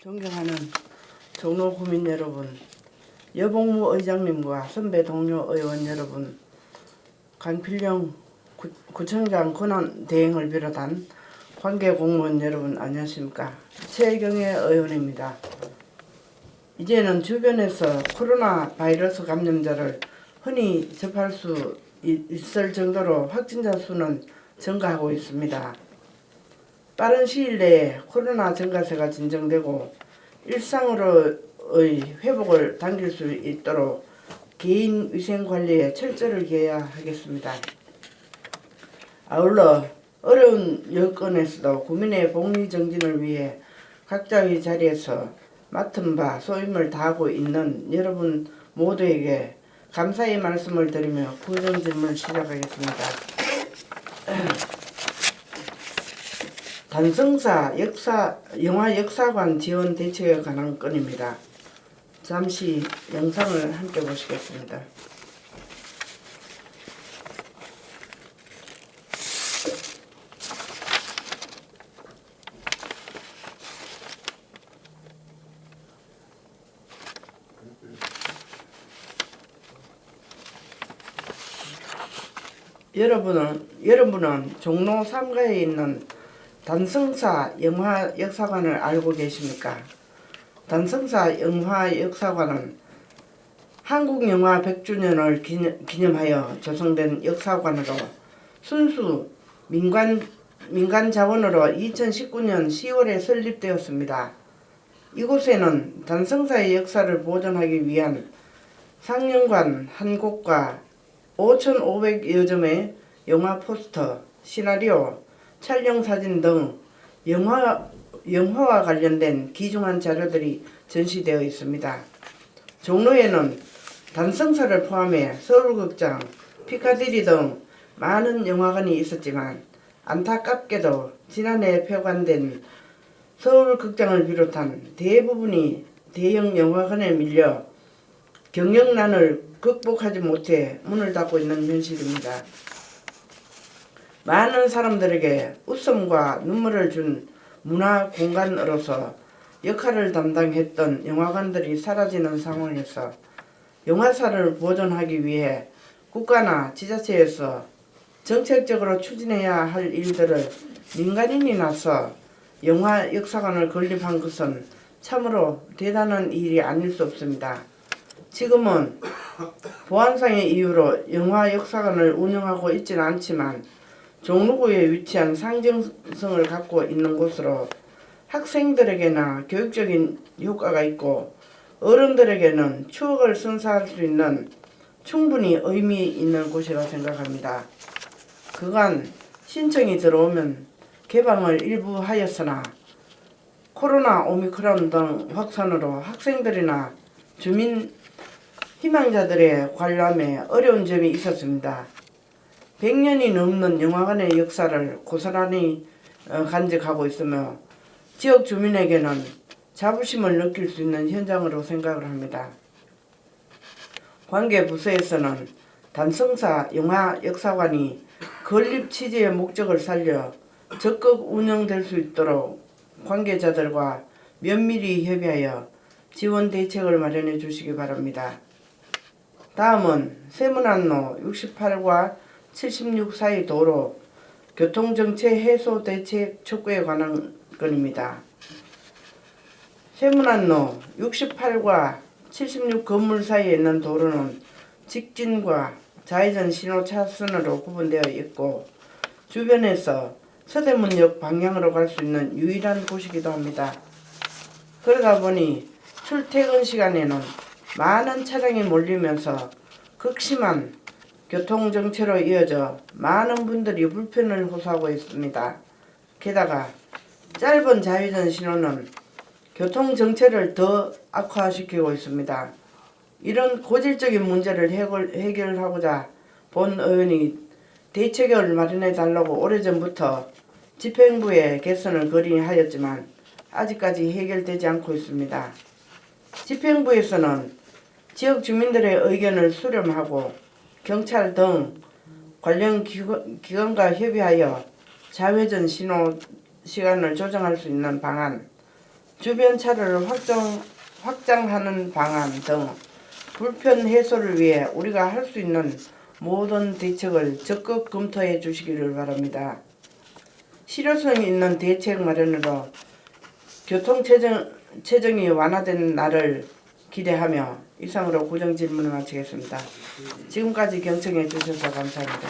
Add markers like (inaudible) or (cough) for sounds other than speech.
존경하는 종로 구민 여러분, 여봉무 의장님과 선배 동료 의원 여러분, 강필령 구, 구청장 권한 대행을 비롯한 관계 공무원 여러분 안녕하십니까? 최경혜 의원입니다. 이제는 주변에서 코로나 바이러스 감염자를 흔히 접할 수 이- 있을 정도로 확진자 수는 증가하고 있습니다. 빠른 시일 내에 코로나 증가세가 진정되고 일상으로의 회복을 당길 수 있도록 개인 위생 관리에 철저를 기해야 하겠습니다. 아울러 어려운 여건에서도 국민의 복리 정진을 위해 각자의 자리에서 맡은 바 소임을 다하고 있는 여러분 모두에게 감사의 말씀을 드리며 구정 질문을 시작하겠습니다. (clears throat) 단성사 역사 영화 역사관 지원 대책에 관한 건입니다. 잠시 영상을 함께 보시겠습니다. 여러분은 여러분은 종로 3가에 있는 단성사 영화 역사관을 알고 계십니까? 단성사 영화 역사관은 한국 영화 100주년을 기념, 기념하여 조성된 역사관으로 순수 민간 민간 자원으로 2019년 10월에 설립되었습니다. 이곳에는 단성사의 역사를 보존하기 위한 상영관 한 곳과 5,500여 점의 영화 포스터, 시나리오, 촬영 사진 등 영화, 영화와 관련된 귀중한 자료들이 전시되어 있습니다. 종로에는 단성사를 포함해 서울극장, 피카디리 등 많은 영화관이 있었지만 안타깝게도 지난해 폐관된 서울극장을 비롯한 대부분이 대형 영화관에 밀려 경영난을 극복하지 못해 문을 닫고 있는 현실입니다. 많은 사람들에게 웃음과 눈물을 준 문화 공간으로서 역할을 담당했던 영화관들이 사라지는 상황에서 영화사를 보존하기 위해 국가나 지자체에서 정책적으로 추진해야 할 일들을 민간인이 나서 영화 역사관을 건립한 것은 참으로 대단한 일이 아닐 수 없습니다. 지금은 보안상의 이유로 영화 역사관을 운영하고 있지는 않지만 종로구에 위치한 상징성을 갖고 있는 곳으로 학생들에게나 교육적인 효과가 있고 어른들에게는 추억을 선사할 수 있는 충분히 의미 있는 곳이라고 생각합니다. 그간 신청이 들어오면 개방을 일부 하였으나 코로나 오미크론 등 확산으로 학생들이나 주민 희망자들의 관람에 어려운 점이 있었습니다. 100년이 넘는 영화관의 역사를 고스란히 어, 간직하고 있으며 지역 주민에게는 자부심을 느낄 수 있는 현장으로 생각을 합니다. 관계 부서에서는 단성사 영화 역사관이 건립 취지의 목적을 살려 적극 운영될 수 있도록 관계자들과 면밀히 협의하여 지원 대책을 마련해 주시기 바랍니다. 다음은 세문안로 68과 76 사이 도로 교통정체 해소 대책 촉구에 관한 건입니다. 세문안로 68과 76 건물 사이에 있는 도로는 직진과 좌회전 신호 차선으로 구분되어 있고 주변에서 서대문역 방향으로 갈 수 있는 유일한 곳이기도 합니다. 그러다 보니 출퇴근 시간에는 많은 차량이 몰리면서 극심한 교통정체로 이어져 많은 분들이 불편을 호소하고 있습니다. 게다가 짧은 좌회전 신호는 교통정체를 더 악화시키고 있습니다. 이런 고질적인 문제를 해결, 해결하고자 본 의원이 대책을 마련해 달라고 오래전부터 집행부에 개선을 건의하였지만 아직까지 해결되지 않고 있습니다. 집행부에서는 지역 주민들의 의견을 수렴하고 경찰 등 관련 기관, 기관과 협의하여 자회전 신호 시간을 조정할 수 있는 방안, 주변 차를 확정, 확장하는 방안 등 불편 해소를 위해 우리가 할 수 있는 모든 대책을 적극 검토해 주시기를 바랍니다. 실효성 있는 대책 마련으로 교통 체정, 체정이 완화된 날을 기대하며 이상으로 고정 질문을 마치겠습니다. 지금까지 경청해 주셔서 감사합니다.